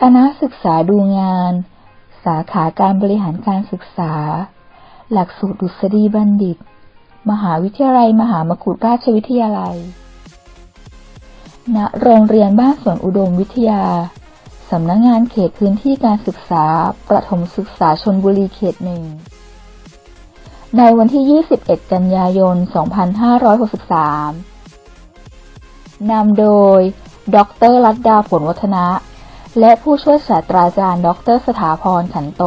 คณะศึกษาดูงาน สาขาการบริหารการศึกษา หลักสูตรดุษฎีบัณฑิต มหาวิทยาลัย มหามกุฏราชวิทยาลัย ณ โรงเรียนบ้านสวนอุดมวิทยา สำนักงงานเขตพื้นที่การศึกษา ประถมศึกษาชนบุรีเขตหนึ่ง ในวันที่ 21 กันยายน 2563นำโดย ดรรัตดาผลวัฒนะ และผู้ช่วยศาสตราจารย์ ดร สถาพรขันโต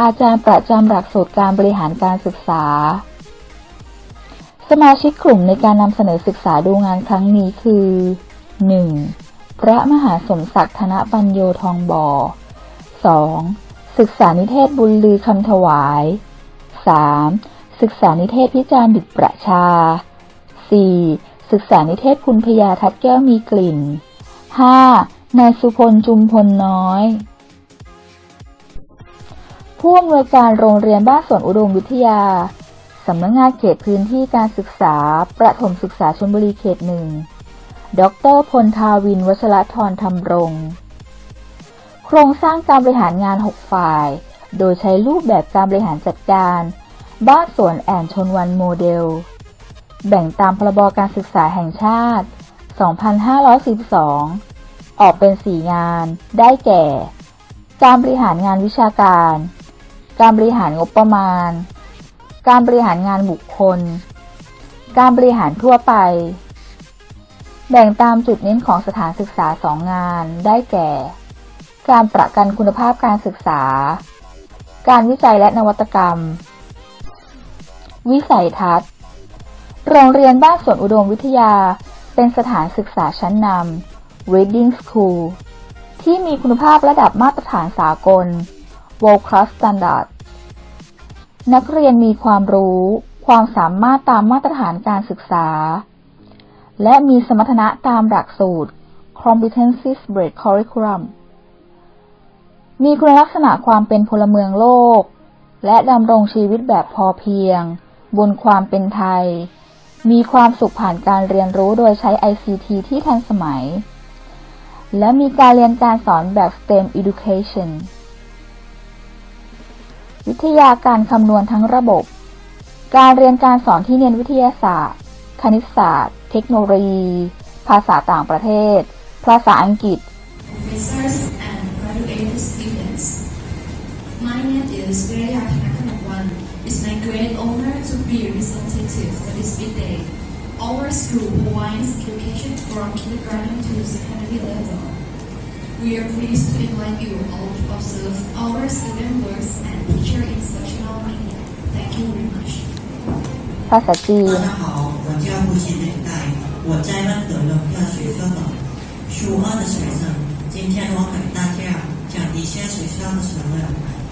อาจารย์ประจำหลักสูตรการบริหารการศึกษา สมาชิกกลุ่มในการนำเสนอศึกษาดูงานครั้งนี้คือ 1. พระมหาสมศักดิ์ธนปัญโยทองบ่อ 2. ศึกษานิเทศบุญลือคำถวาย 3. ศึกษานิเทศพิจารณ์ดิตประชา 4. ศึกษานิเทศคุณพยาทัดแก้วมีกลิ่น 5. นายสุพลจุมพลน้อย ผู้อำนวยการโรงเรียนบ้านสวนอุดมวิทยา สำนักงงานเขตพื้นที่การศึกษา ประถมศึกษาชลบุรีเขตหนึ่ง ดรพลทาวินวัชรธรธรรมรง โครงสร้างการบริหารงาน 6 ฝ่าย โดยใช้รูปแบบการบริหารจัดการ บ้านสวนแอนชนวันโมเดล แบ่งตามพรบการศึกษาแห่งชาติ 2542 ออกเป็น4งาน ได้แก่ การบริหารงานวิชาการ การบริหารงบประมาณ การบริหารงานบุคคล การบริหารทั่วไป แบ่งตามจุดเน้นของสถานศึกษา2งาน ได้แก่ การประกันคุณภาพการศึกษา การวิจัยและนวัตกรรม วิสัยทัศน์ โรงเรียนบ้านสวนอุดมวิทยา เป็นสถานศึกษาชั้นนำ Reading School ที่มีคุณภาพระดับมาตรฐานสากล World Class Standard นักเรียนมีความรู้ ความสามารถตามมาตรฐานการศึกษา และมีสมรรถนะตามหลักสูตร Competencies Based Curriculum มีคุณลักษณะความเป็นพลเมืองโลก และดำรงชีวิตแบบพอเพียง บนความเป็นไทย มีความสุขผ่านการเรียนรู้โดยใช้ ICT ที่ทันสมัย และมีการเรียนการสอนแบบ STEM Education วิทยาการคำนวณทั้งระบบ การเรียนการสอนที่เน้นวิทยาศาสตร์ คณิตศาสตร์ เทคโนโลยี ภาษาต่างประเทศ ภาษาอังกฤษ Professors and graduate students. My name is Virya Our school provides education from kindergarten to secondary level. We are pleased to invite you all to observe our student works and teacher instructional media. Thank you very much. ภาษาจีน 大家好，我叫胡新美代，我在曼德勒大学校的初二的学生。今天我给大家讲一下学校的什么，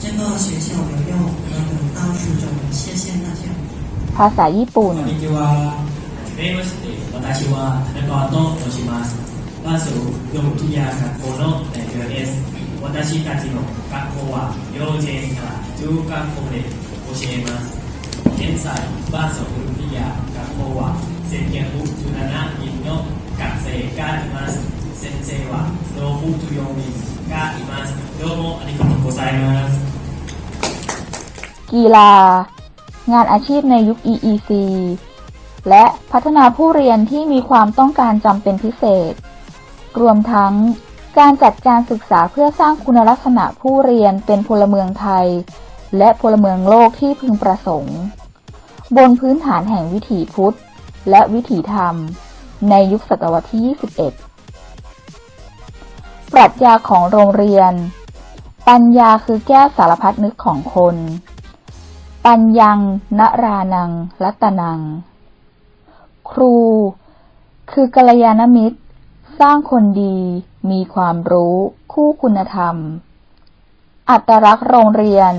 这个学校有用，我得到初中，谢谢大家。 ภาษาญี่ปุ่น こんにちは。 はじめまして、私は田中と申します。まず、読む気や学校の代表です。私たちの学校は幼稚園から中学校で教えます。現在、バーソウルピア学校は1917人の学生がいます。先生はローフトヨミがいます。どうもありがとうございます。 กีฬา งานอาชีพในยุค EEC และพัฒนาผู้เรียนที่มีความต้องการจำเป็นพิเศษ รวมทั้งการจัดการศึกษาเพื่อสร้างคุณลักษณะผู้เรียนเป็นพลเมืองไทย และพลเมืองโลกที่พึงประสงค์ บนพื้นฐานแห่งวิถีพุทธ และวิถีธรรม ในยุคศตวรรษที่ 21 ปรัชญาของโรงเรียน ปัญญาคือแก้สารพัดนึกของคน ปัญญังนรานัง รัตนัง ครู คือกัลยาณมิตร สร้างคนดี มีความรู้ คู่คุณธรรม อัตลักษณ์โรงเรียน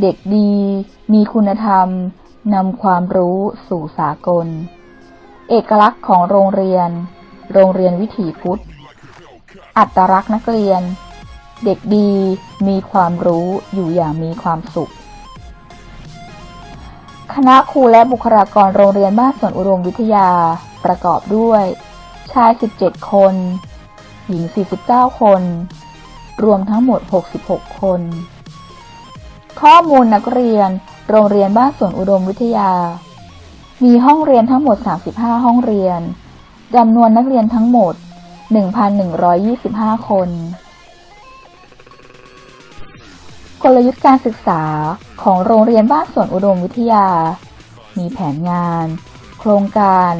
เด็กดี มีคุณธรรมนำความรู้สู่สากล เอกลักษณ์ของโรงเรียน โรงเรียนวิถีพุทธ อัตลักษณ์นักเรียน เด็กดีมีความรู้อยู่อย่างมีความสุข คณะครูและบุคลากรโรงเรียนบ้านสวนอุดมวิทยาประกอบด้วย ชาย 17 คน หญิง 49 คน รวมทั้งหมด 66 คน ข้อมูลนักเรียน โรงเรียนบ้านสวนอุดมวิทยา มีห้องเรียนทั้งหมด 35 ห้องเรียนจำนวนนักเรียนทั้งหมด 1,125 คน กลยุทธ์การศึกษาของโรงเรียนบ้านสวนอุดมวิทยา มีแผนงาน โครงการ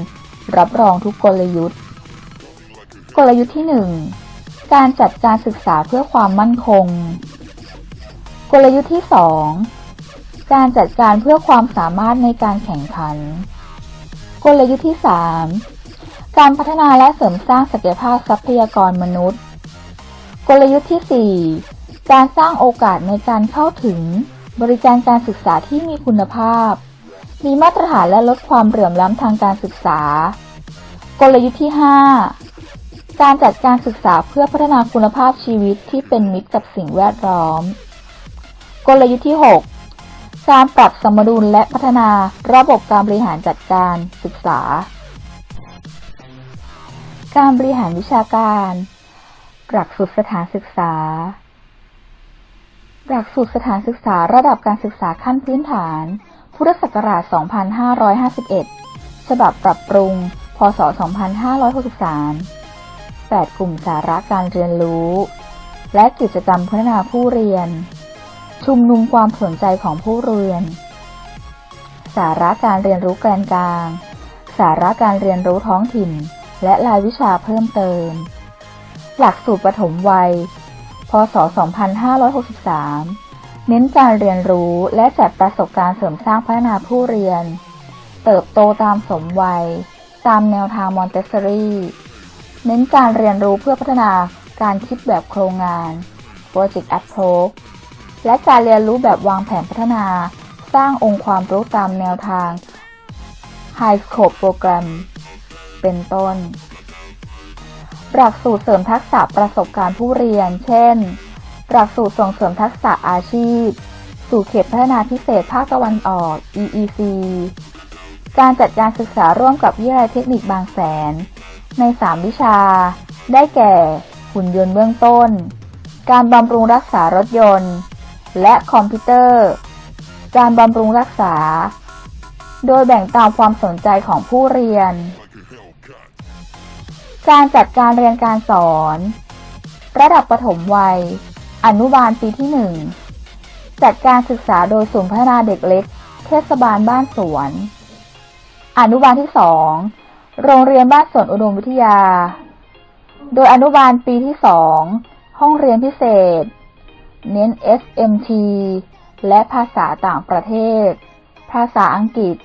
รับรองทุกกลยุทธ์ กลยุทธ์ที่ 1 การจัดการศึกษาเพื่อความมั่นคง กลยุทธ์ที่ 2 การจัดการเพื่อความสามารถในการแข่งขัน กลยุทธ์ที่ 3 การพัฒนาและเสริมสร้างศักยภาพทรัพยากรมนุษย์ กลยุทธ์ที่ 4 การสร้างโอกาสในการเข้าถึง บริการการศึกษาที่มีคุณภาพ มีมาตรฐานและลดความเหลื่อมล้ำทางการศึกษา กลยุทธ์ที่ 5 การจัดการศึกษาเพื่อพัฒนาคุณภาพชีวิตที่เป็นมิตรกับสิ่งแวดล้อม กลยุทธ์ที่ 6 การปรับสมดุลและพัฒนาระบบการบริหารจัดการศึกษา การบริหารวิชาการหลักสูตรสถานศึกษา หลักสูตรสถานศึกษาระดับการศึกษาขั้นพื้นฐาน พุทธศักราช 2551 ฉบับปรับปรุง พศ 2563 8 กลุ่มสาระการเรียนรู้ และกิจกรรมพัฒนาผู้เรียน ชุมนุมความสนใจของผู้เรียน สาระการเรียนรู้แกนกลาง สาระการเรียนรู้ท้องถิ่น และรายวิชาเพิ่มเติม หลักสูตรปฐมวัย ศ 2563 เน้นการเรียนรู้และจัดประสบการณ์เสริมสร้างพัฒนาผู้เรียน เติบโตตามสมวัย ตามแนวทางมอนเตสซอรี่ เน้นการเรียนรู้เพื่อพัฒนาการคิดแบบโครงงาน Project Approach และการเรียนรู้แบบวางแผนพัฒนา สร้างองค์ความรู้ตามแนวทาง High Scope Program เป็นต้น หลักสูตรเสริมทักษะประสบการณ์ผู้เรียน เช่น หลักสูตรส่งเสริมทักษะอาชีพ สู่เขตพัฒนาพิเศษภาคตะวันออก EEC การจัดการศึกษาร่วมกับวิทยาลัยเทคนิคบางแสน ใน 3 วิชา ได้แก่ หุ่นยนต์เบื้องต้น การบำรุงรักษารถยนต์ และคอมพิวเตอร์ การบำรุงรักษา โดยแบ่งตามความสนใจของผู้เรียน การจัดการเรียนการสอน ระดับประถมวัย อนุบาลปีที่ 1 จัดการศึกษาโดยศูนย์พัฒนาเด็กเล็ก เทศบาลบ้านสวน อนุบาลที่ 2 โรงเรียนบ้านสวนอุดมวิทยา โดยอนุบาลปีที่ 2 ห้องเรียนพิเศษ เน้น SMT และภาษาต่างประเทศ ภาษาอังกฤษ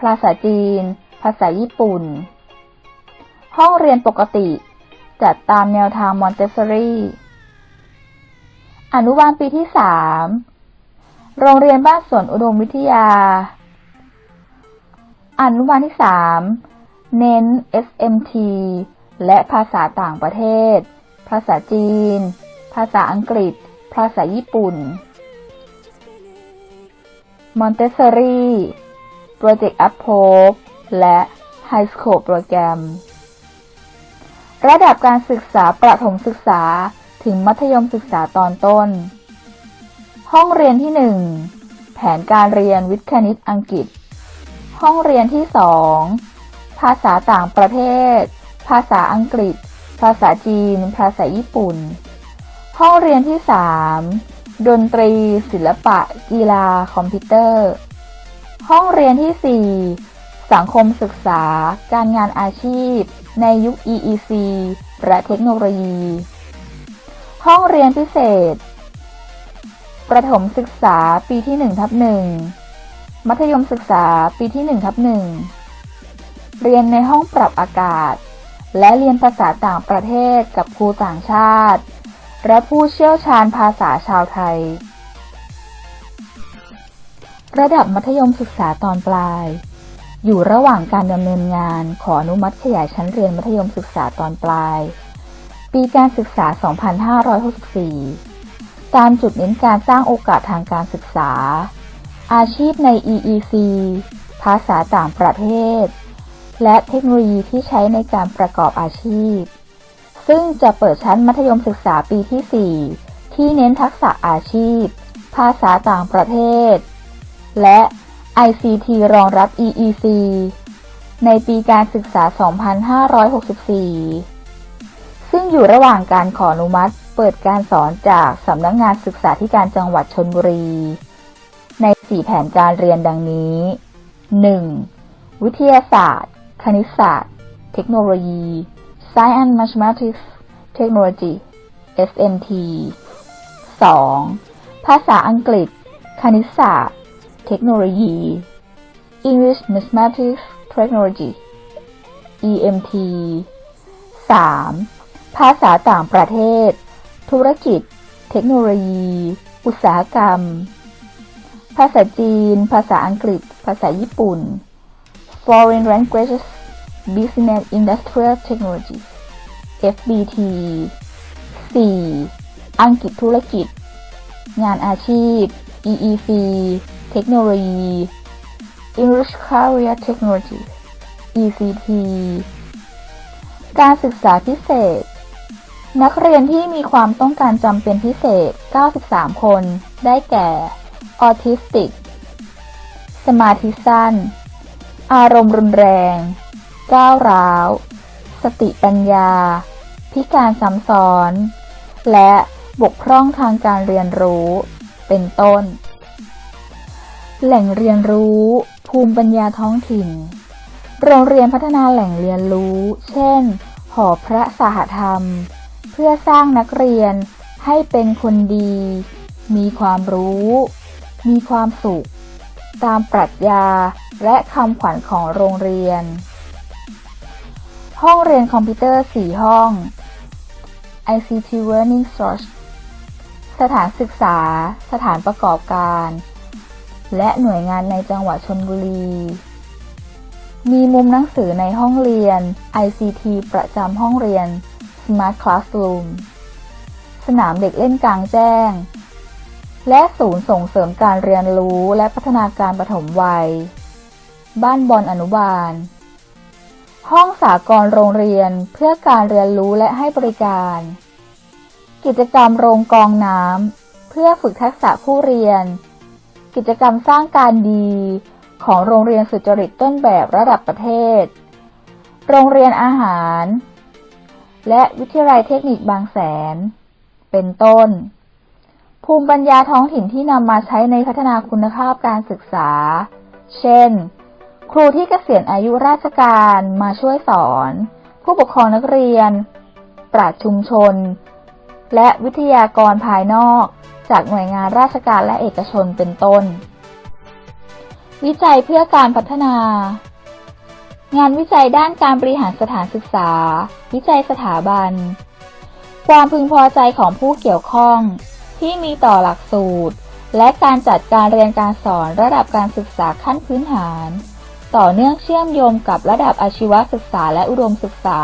ภาษาจีน ภาษาญี่ปุ่น ห้องเรียนปกติ จัดตามแนวทางมอนเตสซอรี่ อนุบาลปีที่ 3 โรงเรียนบ้านสวนอุดมวิทยา อนุบาลที่ 3 เน้น SMT และภาษาต่างประเทศ ภาษาจีน ภาษาอังกฤษ ภาษาญี่ปุ่น มอนเตสซอรี่ โปรเจกต์อัพโพและไฮสคูลโปรแกรม ระดับการศึกษาประถมศึกษาถึงมัธยมศึกษาตอนต้น ห้องเรียนที่ 1 แผนการเรียนวิทย์คณิตอังกฤษ ห้องเรียนที่ 2 ภาษาต่างประเทศ ภาษาอังกฤษ ภาษาจีน ภาษาญี่ปุ่น ห้องเรียนที่ 3 ดนตรี ศิลปะ กีฬา คอมพิวเตอร์ ห้องเรียนที่ 4 สังคมศึกษา การงานอาชีพ ในยุค EEC และเทคโนโลยี ห้องเรียนพิเศษ ประถมศึกษาปีที่1ทับ1มัธยมศึกษาปีที่1ทับ1เรียนในห้องปรับอากาศ และเรียนภาษาต่างประเทศกับครูต่างชาติ และผู้เชี่ยวชาญภาษาชาวไทย ระดับมัธยมศึกษาตอนปลาย อยู่ระหว่างการดำเนินงานขออนุมัติขยายชั้นเรียนมัธยมศึกษาตอนปลาย ปีการศึกษา 2564 ตามจุดเน้นการสร้างโอกาสทางการศึกษา อาชีพใน EEC ภาษาต่างประเทศ และเทคโนโลยีที่ใช้ในการประกอบอาชีพ ซึ่งจะเปิดชั้นมัธยมศึกษาปีที่ 4 ที่เน้นทักษะอาชีพ ภาษาต่างประเทศ และ ICT รองรับ EEC ในปีการศึกษา 2564 ซึ่งอยู่ระหว่างการขออนุมัติ เปิดการสอนจากสำนักงงานศึกษาธิการจังหวัดชนบุรี ใน 4 แผนการเรียนดังนี้ 1. วิทยาศาสตร์ คณิตศาสตร์ เทคโนโลยี Science and Mathematics Technology SMT 2. ภาษาอังกฤษ คณิตศาสตร์ เทคโนโลยี English Mathematics Technology EMT 3. ภาษาต่างประเทศ ธุรกิจ เทคโนโลยี อุตสาหกรรม ภาษาจีน ภาษาอังกฤษ ภาษาญี่ปุ่น Foreign Languages Business Industrial Technology FBT 4. อังกฤษธุรกิจ งานอาชีพ EEC เทคโนโลยี English Career Technology ECT การศึกษาพิเศษ นักเรียนที่มีความต้องการจำเป็นพิเศษ 93 คน ได้แก่ ออทิสติก สมาธิสั้น อารมณ์รุนแรง ก้าวร้าว สติปัญญา พิการซ้ำซ้อน และบกพร่องทางการเรียนรู้ เป็นต้น แหล่งเรียนรู้ ภูมิปัญญาท้องถิ่น โรงเรียนพัฒนาแหล่งเรียนรู้ เช่น หอพระสหธรรม เพื่อสร้างนักเรียนให้เป็นคนดี มีความรู้ มีความสุข ตามปรัชญาและคำขวัญของโรงเรียน ห้องเรียนคอมพิวเตอร์ 4 ห้อง ICT Learning Source สถานศึกษา สถานประกอบการ และหน่วยงานในจังหวัดชนบุรี มีมุมหนังสือในห้องเรียน ICT ประจำห้องเรียน Smart Classroom สนามเด็กเล่นกลางแจ้ง และศูนย์ส่งเสริมการเรียนรู้และพัฒนาการปฐมวัย บ้านบอลอนุบาล ห้องสากรโรงเรียนเพื่อการเรียนรู้และให้บริการ กิจกรรมโรงกองน้ำเพื่อฝึกทักษะผู้เรียน กิจกรรมสร้างการดี ของโรงเรียนสุจริตต้นแบบระดับประเทศ โรงเรียนอาหาร และวิทยาลัยเทคนิคบางแสน เป็นต้น ภูมิปัญญาท้องถิ่นที่นำมาใช้ในพัฒนาคุณภาพการศึกษา เช่น ครูที่เกษียณอายุราชการมาช่วยสอน ผู้ปกครองนักเรียน ปราชญ์ชุมชน และวิทยากรภายนอก จากหน่วยงานราชการและเอกชนเป็นต้น วิจัยเพื่อการพัฒนา งานวิจัยด้านการบริหารสถานศึกษา วิจัยสถาบัน ความพึงพอใจของผู้เกี่ยวข้องที่มีต่อหลักสูตร และการจัดการเรียนการสอนระดับการศึกษาขั้นพื้นฐาน ต่อเนื่องเชื่อมโยงกับระดับอาชีวศึกษาและอุดมศึกษา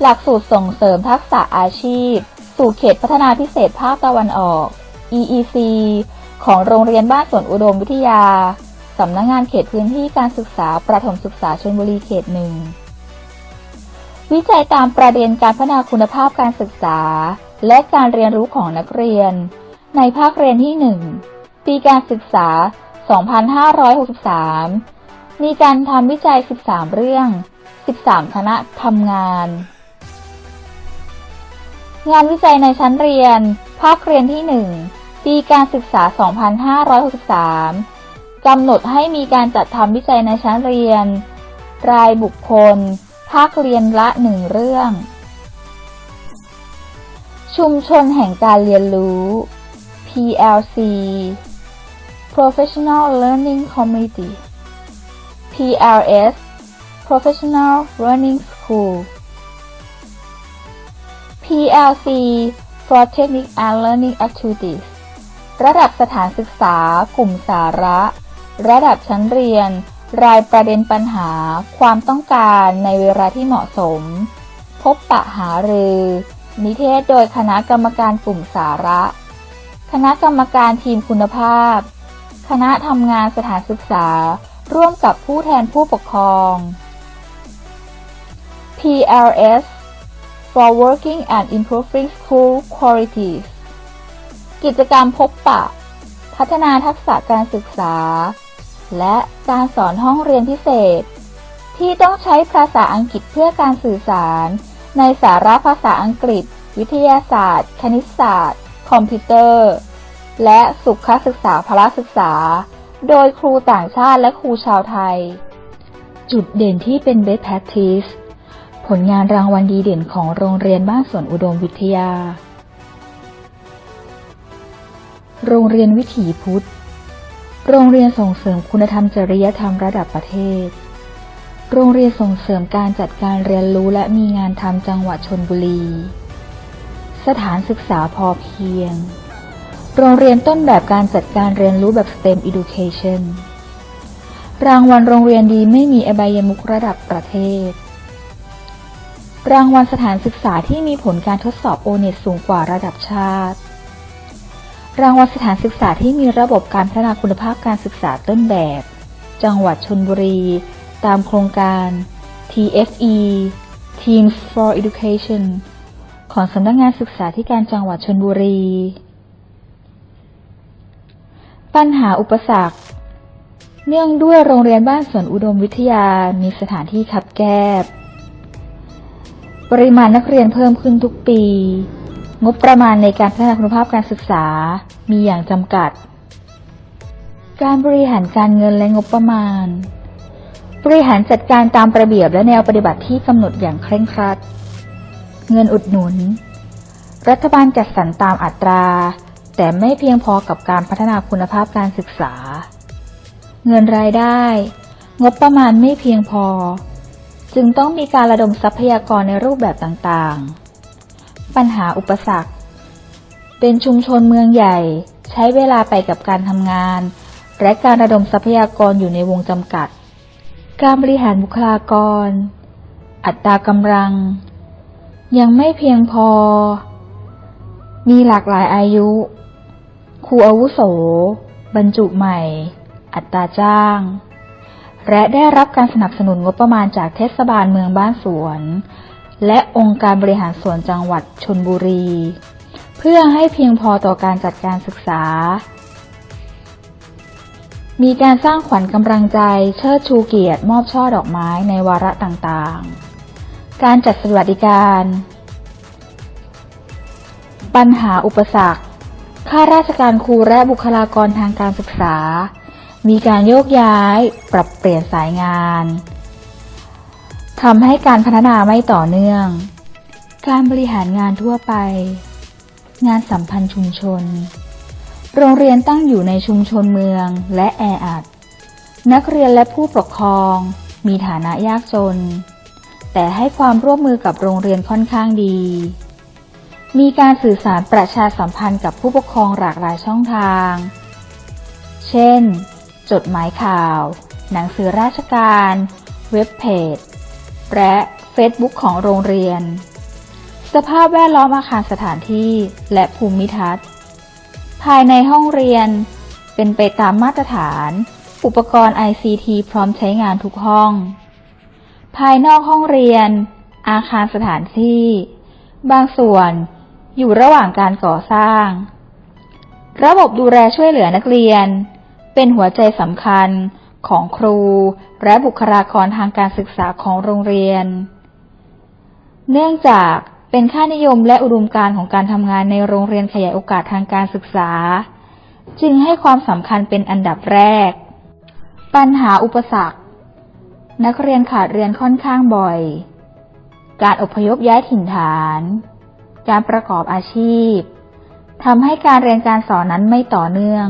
หลักสูตรส่งเสริมทักษะอาชีพ สู่เขตพัฒนาพิเศษภาคตะวันออก EEC ของโรงเรียนบ้านสวนอุดมวิทยา สำนักงงานเขตพื้นที่การศึกษาประถมศึกษาชลบุรีเขตหนึ่ง วิจัยตามประเด็นการพัฒนาคุณภาพการศึกษา และการเรียนรู้ของนักเรียน ในภาคเรียนที่ 1 ปีการศึกษา 2563 มีการทำวิจัย 13 เรื่อง 13 คณะทำงาน งานวิจัยในชั้นเรียน ภาคเรียนที่ 1 ปีการศึกษา 2563 กำหนดให้มีการจัดทำวิจัยในชั้นเรียน รายบุคคล ภาคเรียนละหนึ่งเรื่อง ชุมชนแห่งการเรียนรู้ PLC Professional Learning Community PLS Professional Learning School PLC for Technical and Learning Activities ระดับสถานศึกษา กลุ่มสาระ ระดับชั้นเรียน รายประเด็นปัญหา ความต้องการในเวลาที่เหมาะสม พบปะหารือ นิเทศโดยคณะกรรมการกลุ่มสาระ คณะกรรมการทีมคุณภาพ คณะทำงานสถานศึกษา ร่วมกับผู้แทนผู้ปกครอง PLS for Working and Improving School Qualities กิจกรรมพบปะ พัฒนาทักษะการศึกษา และการสอนห้องเรียนพิเศษ ที่ต้องใช้ภาษาอังกฤษเพื่อการสื่อสาร ในสาระภาษาอังกฤษ วิทยาศาสตร์ คณิตศาสตร์ คอมพิวเตอร์ และสุขศึกษาพละศึกษา โดยครูต่างชาติและครูชาวไทย จุดเด่นที่เป็น best practice ผลงานรางวัลดีเด่นของโรงเรียนบ้านสวนอุดมวิทยา โรงเรียนวิถีพุทธ โรงเรียนส่งเสริมคุณธรรมจริยธรรมระดับประเทศ โรงเรียนส่งเสริมการจัดการเรียนรู้และมีงานทำจังหวัดชนบุรี สถานศึกษาพอเพียง โรงเรียนต้นแบบการจัดการเรียนรู้แบบ STEM Education รางวัลโรงเรียนดีไม่มีอบายมุขระดับประเทศ รางวัลสถานศึกษาที่มีผลการทดสอบโอเน็ตสูงกว่าระดับชาติ รางวัลสถานศึกษาที่มีระบบการพัฒนาคุณภาพการศึกษาต้นแบบ จังหวัดชนบุรี ตามโครงการ TFE Teams for Education ของสำนักงานศึกษาธิการจังหวัดชนบุรี ปัญหาอุปสรรค เนื่องด้วยโรงเรียนบ้านสวนอุดมวิทยา มีสถานที่คับแคบ ปริมาณนักเรียนเพิ่มขึ้นทุกปี งบประมาณในการพัฒนาคุณภาพการศึกษามีอย่างจำกัด การบริหารการเงินและงบประมาณ บริหารจัดการตามระเบียบและแนวปฏิบัติที่กำหนดอย่างเคร่งครัด เงินอุดหนุน รัฐบาลจัดสรรตามอัตรา แต่ไม่เพียงพอกับการพัฒนาคุณภาพการศึกษา เงินรายได้ งบประมาณไม่เพียงพอ จึงต้องมีการระดมทรัพยากรในรูปแบบต่างๆ ปัญหาอุปสรรค เป็นชุมชนเมืองใหญ่ ใช้เวลาไปกับการทำงาน และการระดมทรัพยากรอยู่ในวงจำกัด การบริหารบุคลากร อัตรากำลัง ยังไม่เพียงพอ มีหลากหลายอายุ ครูอาวุโส บรรจุใหม่ อัตราจ้าง และได้รับการสนับสนุนงบประมาณจากเทศบาลเมืองบ้านสวน และองค์การบริหารส่วนจังหวัดชนบุรี เพื่อให้เพียงพอต่อการจัดการศึกษา มีการสร้างขวัญกำลังใจเชิดชูเกียรติมอบช่อดอกไม้ในวาระต่างๆ การจัดสวัสดิการ ปัญหาอุปสรรคข้าราชการครูและบุคลากรทางการศึกษา มีการโยกย้าย ปรับเปลี่ยนสายงานทำให้การพัฒนาไม่ต่อเนื่อง การบริหารงานทั่วไป งานสัมพันธ์ชุมชน โรงเรียนตั้งอยู่ในชุมชนเมืองและแออัด นักเรียนและผู้ปกครอง มีฐานะยากจน แต่ให้ความร่วมมือกับโรงเรียนค่อนข้างดี มีการสื่อสารประชาสัมพันธ์กับผู้ปกครองหลากหลายช่องทาง เช่น จดหมายข่าว หนังสือราชการ เว็บเพจ และเฟซบุ๊กของโรงเรียน สภาพแวดล้อมอาคารสถานที่และภูมิทัศน์ ภายในห้องเรียนเป็นไปตามมาตรฐาน อุปกรณ์ ICT พร้อมใช้งานทุกห้อง ภายนอกห้องเรียน อาคารสถานที่ บางส่วนอยู่ระหว่างการก่อสร้าง ระบบดูแลช่วยเหลือนักเรียน เป็นหัวใจสำคัญของครู และบุคลากรทางการศึกษาของโรงเรียน เนื่องจากเป็นค่านิยมและอุดมการณ์ของการทำงานในโรงเรียนขยายโอกาสทางการศึกษา จึงให้ความสำคัญเป็นอันดับแรก ปัญหาอุปสรรค นักเรียนขาดเรียนค่อนข้างบ่อย การอพยพย้ายถิ่นฐาน การประกอบอาชีพทำให้การเรียนการสอนนั้นไม่ต่อเนื่อง